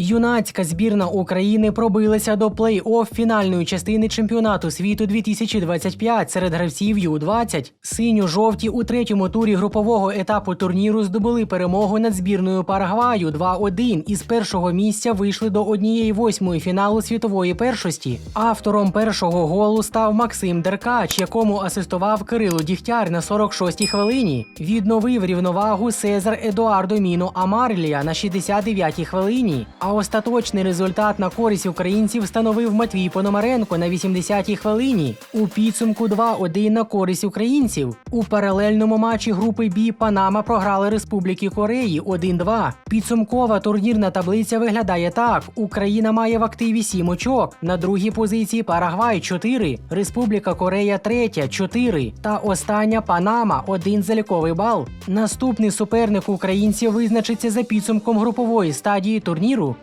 Юнацька збірна України пробилася до плей-офф фінальної частини чемпіонату світу 2025 серед гравців Ю-20. Синьо-жовті у третьому турі групового етапу турніру здобули перемогу над збірною Парагваю 2-1 і з першого місця вийшли до однієї восьмої фіналу світової першості. Автором першого голу став Максим Деркач, якому асистував Кирило Дігтяр на 46-й хвилині. Відновив рівновагу Сезар Едуардо Міно Амарлія на 69-й хвилині. А остаточний результат на користь українців встановив Матвій Пономаренко на 80-й хвилині. У підсумку 2-1 на користь українців. У паралельному матчі групи Бі Панама програли Республіки Кореї 1-2. Підсумкова турнірна таблиця виглядає так: Україна має в активі 7 очок. На другій позиції Парагвай 4, Республіка Корея 3, 4 та остання Панама 1 заліковий бал. Наступний суперник українців визначиться за підсумком групової стадії турніру.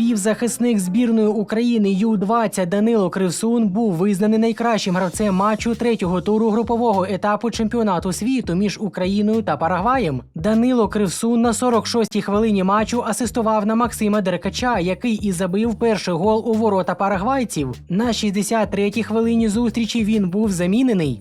Півзахисник збірної України Ю-20 Данило Кривсун був визнаний найкращим гравцем матчу третього туру групового етапу чемпіонату світу між Україною та Парагваєм. Данило Кривсун на 46-й хвилині матчу асистував на Максима Деркача, який і забив перший гол у ворота парагвайців. На 63-й хвилині зустрічі він був замінений.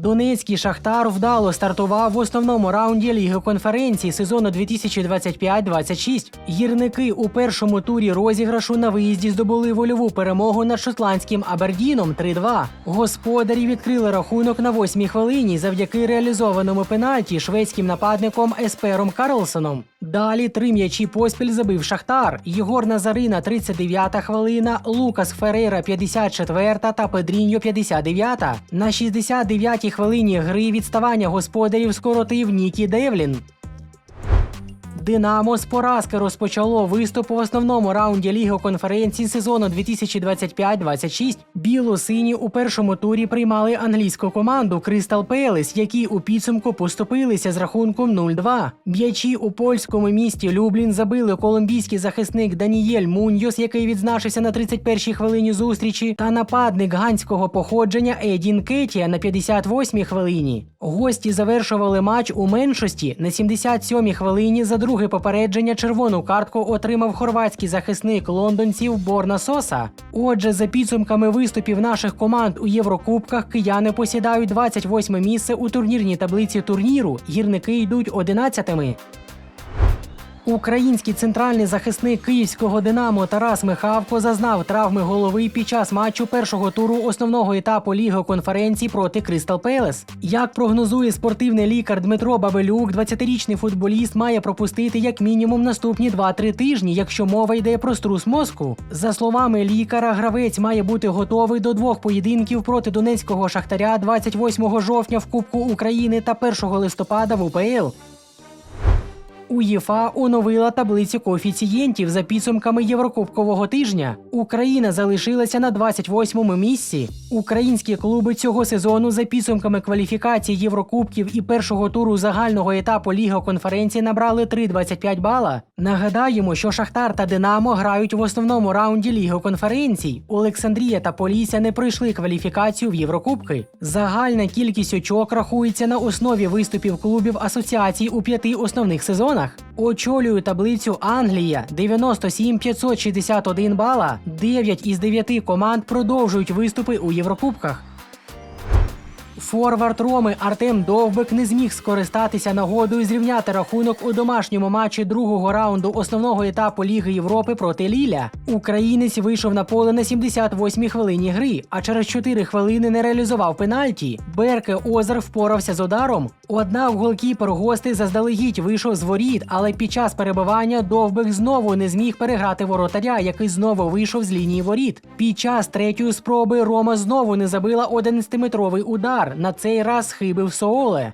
Донецький Шахтар вдало стартував в основному раунді Ліги конференції сезону 2025-26. Гірники у першому турі розіграшу на виїзді здобули вольову перемогу над шотландським Абердіном 3-2. Господарі відкрили рахунок на восьмій хвилині завдяки реалізованому пенальті шведським нападником Еспером Карлсоном. Далі три м'ячі поспіль забив Шахтар. Єгор Назарина 39-та хвилина, Лукас Ферейра 54-та та Педріньо 59-та. На 69-й хвилині гри відставання господарів скоротив Нікі Девлін. Динамо з поразки розпочало виступ у основному раунді Ліги конференції сезону 2025-26. Біло-сині у першому турі приймали англійську команду Кристал Пелес, які у підсумку поступилися з рахунком 0-2. М'ячі у польському місті Люблін забили колумбійський захисник Данієль Муньйос, який відзначився на 31-й хвилині зустрічі, та нападник ганського походження Едін Кетія на 58-й хвилині. Гості завершували матч у меншості на 77-й хвилині за друге попередження червону картку отримав хорватський захисник лондонців Борна Соса. Отже, за підсумками виступів наших команд у Єврокубках кияни посідають 28 місце у турнірній таблиці турніру. Гірники йдуть 11-ми. Український центральний захисник київського Динамо Тарас Михавко зазнав травми голови під час матчу першого туру основного етапу Ліги конференції проти Кристал Пелес. Як прогнозує спортивний лікар Дмитро Бабелюк, 20-річний футболіст має пропустити як мінімум наступні 2-3 тижні, якщо мова йде про струс мозку. За словами лікаря, гравець має бути готовий до двох поєдинків проти донецького шахтаря 28 жовтня в Кубку України та 1 листопада в УПЛ. УЄФА оновила таблицю коефіцієнтів за підсумками Єврокубкового тижня. Україна залишилася на 28-му місці. Українські клуби цього сезону за підсумками кваліфікації Єврокубків і першого туру загального етапу Ліга конференції набрали 3,25 бала. Нагадаємо, що Шахтар та Динамо грають в основному раунді Ліги конференцій. Олександрія та Полісся не пройшли кваліфікацію в Єврокубки. Загальна кількість очок рахується на основі виступів клубів асоціацій у п'яти основних сезонах. Очолює таблицю Англія 97 561 бала. 9 із 9 команд продовжують виступи у Єврокубках. Форвард Роми Артем Довбик не зміг скористатися нагодою зрівняти рахунок у домашньому матчі другого раунду основного етапу Ліги Європи проти Ліля. Українець вийшов на поле на 78-й хвилині гри, а через 4 хвилини не реалізував пенальті. Берке Озер впорався з ударом. Однак голкіпер гостей заздалегідь вийшов з воріт, але під час перебивання Довбик знову не зміг переграти воротаря, який знову вийшов з лінії воріт. Під час третьої спроби Рома знову не забила 11-метровий удар. На цей раз хибив Сооле.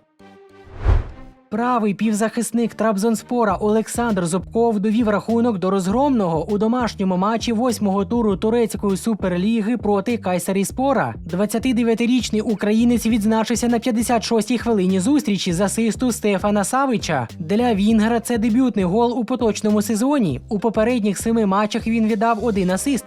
Правий півзахисник Трабзонспора Олександр Зубков довів рахунок до розгромного у домашньому матчі восьмого туру турецької суперліги проти Кайсаріспора. 29-річний українець відзначився на 56-й хвилині зустрічі з асисту Стефана Савича. Для Вінгера це дебютний гол у поточному сезоні. У попередніх семи матчах він віддав один асист.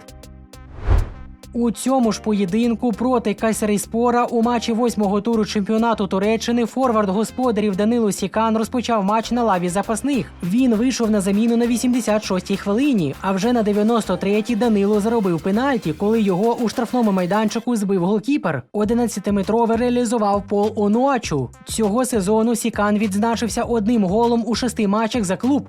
У цьому ж поєдинку проти Кайсерейспора у матчі восьмого туру чемпіонату Туреччини форвард господарів Данило Сікан розпочав матч на лаві запасних. Він вийшов на заміну на 86-й хвилині, а вже на 93-й Данило заробив пенальті, коли його у штрафному майданчику збив голкіпер. 11-метровий реалізував Пол Онуачу. Цього сезону Сікан відзначився одним голом у шести матчах за клуб.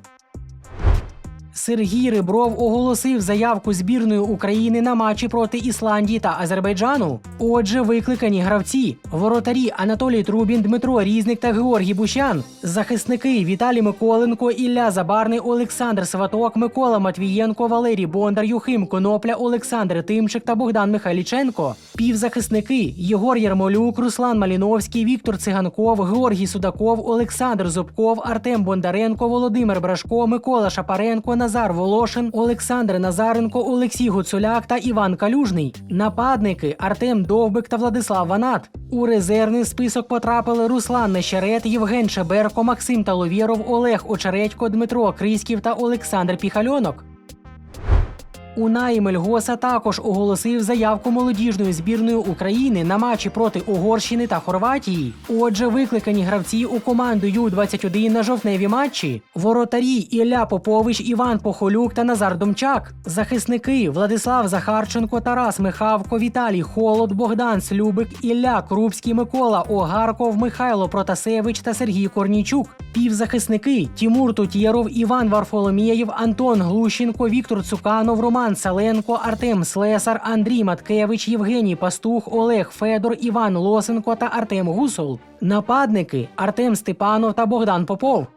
Сергій Рибров оголосив заявку збірної України на матчі проти Ісландії та Азербайджану. Отже, викликані гравці: воротарі Анатолій Трубін, Дмитро Різник та Георгій Бущан, захисники Віталій Миколенко, Ілля Забарний, Олександр Сваток, Микола Матвієнко, Валерій Бондар, Юхим Конопля, Олександр Тимчик та Богдан Михайліченко. Півзахисники Єгор Ярмолюк, Руслан Маліновський, Віктор Циганков, Георгій Судаков, Олександр Зубков, Артем Бондаренко, Володимир Брашко, Микола Шапаренко, Назар Волошин, Олександр Назаренко, Олексій Гуцуляк та Іван Калюжний. Нападники Артем Довбик та Владислав Ванат. У резервний список потрапили Руслан Нещерет, Євген Шеберко, Максим Таловєров, Олег Очередько, Дмитро Криськів та Олександр Піхальонок. Унай Мельгоса також оголосив заявку молодіжної збірної України на матчі проти Угорщини та Хорватії. Отже, викликані гравці у команду Ю-21 на жовтневі матчі: воротарі Ілля Попович, Іван Похолюк та Назар Домчак, захисники Владислав Захарченко, Тарас Михавко, Віталій Холод, Богдан Слюбик, Ілля Крупський, Микола Огарков, Михайло Протасевич та Сергій Корнійчук. Півзахисники Тімур Тутєров, Іван Варфоломєєв, Антон Глущенко, Віктор Цуканов, Роман Саленко, Артем Слесар, Андрій Маткевич, Євгеній Пастух, Олег Федор, Іван Лосенко та Артем Гусол. Нападники Артем Степанов та Богдан Попов.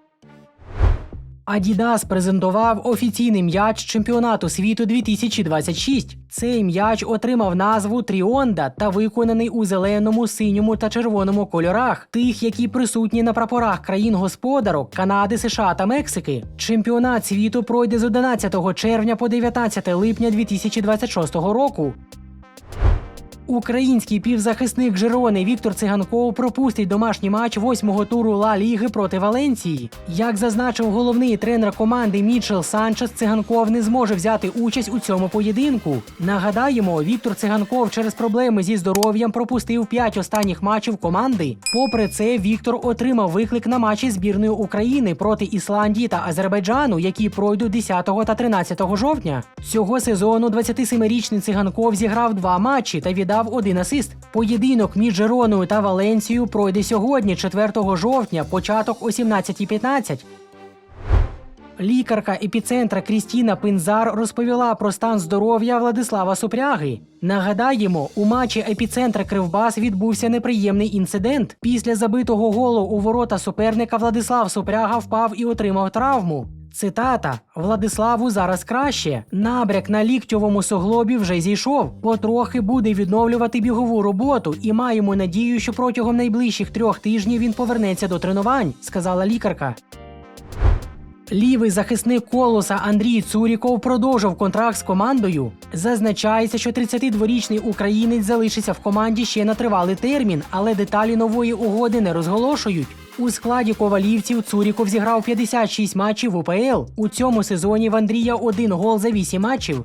Адідас презентував офіційний м'яч чемпіонату світу 2026. Цей м'яч отримав назву Тріонда та виконаний у зеленому, синьому та червоному кольорах, тих, які присутні на прапорах країн-господарок Канади, США та Мексики. Чемпіонат світу пройде з 11 червня по 19 липня 2026 року. Український півзахисник Жирони Віктор Циганков пропустить домашній матч восьмого туру Ла Ліги проти Валенції. Як зазначив головний тренер команди Мічел Санчес, Циганков не зможе взяти участь у цьому поєдинку. Нагадаємо, Віктор Циганков через проблеми зі здоров'ям пропустив п'ять останніх матчів команди. Попри це, Віктор отримав виклик на матчі збірної України проти Ісландії та Азербайджану, які пройдуть 10 та 13 жовтня. Цього сезону 27-річний циганков зіграв два матчі та віддав один асист. Поєдинок між Жироною та Валенцією пройде сьогодні, 4 жовтня, початок о 17.15. Лікарка епіцентра Крістіна Пинзар розповіла про стан здоров'я Владислава Супряги. Нагадаємо, у матчі епіцентра Кривбас відбувся неприємний інцидент. Після забитого голу у ворота суперника Владислав Супряга впав і отримав травму. Цитата Владиславу зараз краще. Набряк на ліктьовому суглобі вже зійшов. Потрохи буде відновлювати бігову роботу, і маємо надію, що протягом найближчих трьох тижнів він повернеться до тренувань, сказала лікарка. Лівий захисник колоса Андрій Цуріков продовжив контракт з командою. Зазначається, що 32-річний українець залишиться в команді ще на тривалий термін, але деталі нової угоди не розголошують. У складі ковалівців Цуріков зіграв 56 матчів в УПЛ. У цьому сезоні в Андрія один гол за 8 матчів.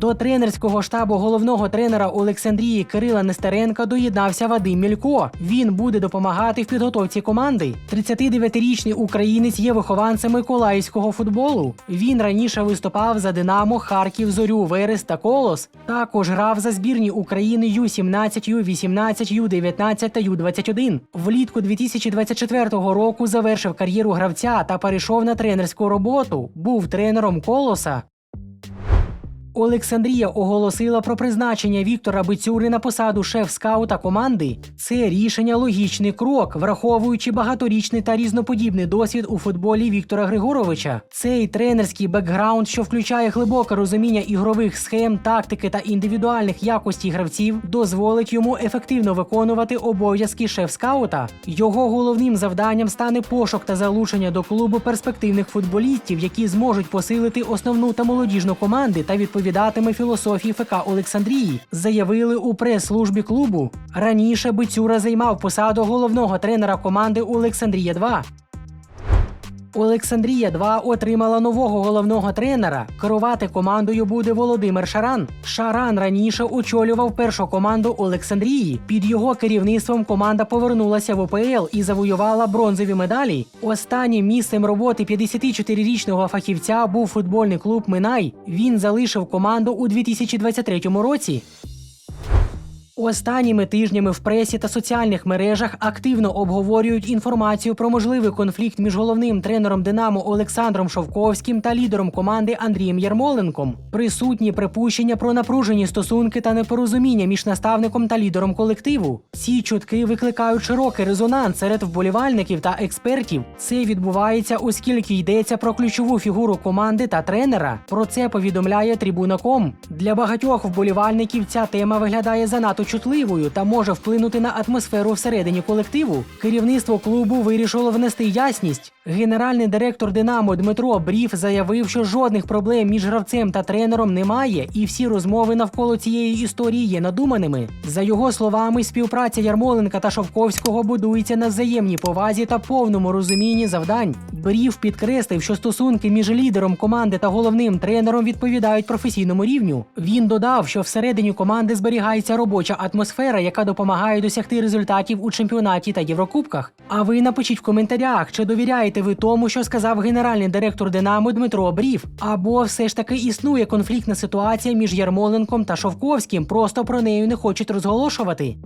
До тренерського штабу головного тренера Олександрії Кирила Нестеренка доєднався Вадим Мілько. Він буде допомагати в підготовці команди. 39-річний українець є вихованцем миколаївського футболу. Він раніше виступав за Динамо, Харків, Зорю, Верес та Колос. Також грав за збірні України Ю-17, Ю-18, Ю-19 та Ю-21. Влітку 2024 року завершив кар'єру гравця та перейшов на тренерську роботу. Був тренером Колоса. Олександрія оголосила про призначення Віктора Бицюри на посаду шеф-скаута команди. Це рішення логічний крок, враховуючи багаторічний та різноподібний досвід у футболі Віктора Григоровича. Цей тренерський бекграунд, що включає глибоке розуміння ігрових схем, тактики та індивідуальних якостей гравців, дозволить йому ефективно виконувати обов'язки шеф-скаута. Його головним завданням стане пошук та залучення до клубу перспективних футболістів, які зможуть посилити основну та молодіжну команди та відповідатиме філософії ФК Олександрії, заявили у прес-службі клубу. Раніше Бицюра займав посаду головного тренера команди Олександрія 2 Олександрія 2 отримала нового головного тренера. Керувати командою буде Володимир Шаран. Шаран раніше очолював першу команду Олександрії. Під його керівництвом команда повернулася в ОПЛ і завоювала бронзові медалі. Останнім місцем роботи 54-річного фахівця був футбольний клуб Минай. Він залишив команду у 2023 році. Останніми тижнями в пресі та соціальних мережах активно обговорюють інформацію про можливий конфлікт між головним тренером Динамо Олександром Шовковським та лідером команди Андрієм Ярмоленком. Присутні припущення про напружені стосунки та непорозуміння між наставником та лідером колективу. Ці чутки викликають широкий резонанс серед вболівальників та експертів. Це відбувається, оскільки йдеться про ключову фігуру команди та тренера. Про це повідомляє Трибуна.ком. Для багатьох вболівальників ця тема виглядає занадто чутливою та може вплинути на атмосферу всередині колективу. Керівництво клубу вирішило внести ясність. Генеральний директор Динамо Дмитро Брів заявив, що жодних проблем між гравцем та тренером немає, і всі розмови навколо цієї історії є надуманими. За його словами, співпраця Ярмоленка та Шовковського будується на взаємній повазі та повному розумінні завдань. Брів підкреслив, що стосунки між лідером команди та головним тренером відповідають професійному рівню. Він додав, що всередині команди зберігається робоча атмосфера, яка допомагає досягти результатів у чемпіонаті та Єврокубках. А ви напишіть в коментарях, чи довіряєте ви тому, що сказав генеральний директор Динамо Дмитро Брів, або все ж таки існує конфліктна ситуація між Ярмоленком та Шовковським, просто про неї не хочуть розголошувати.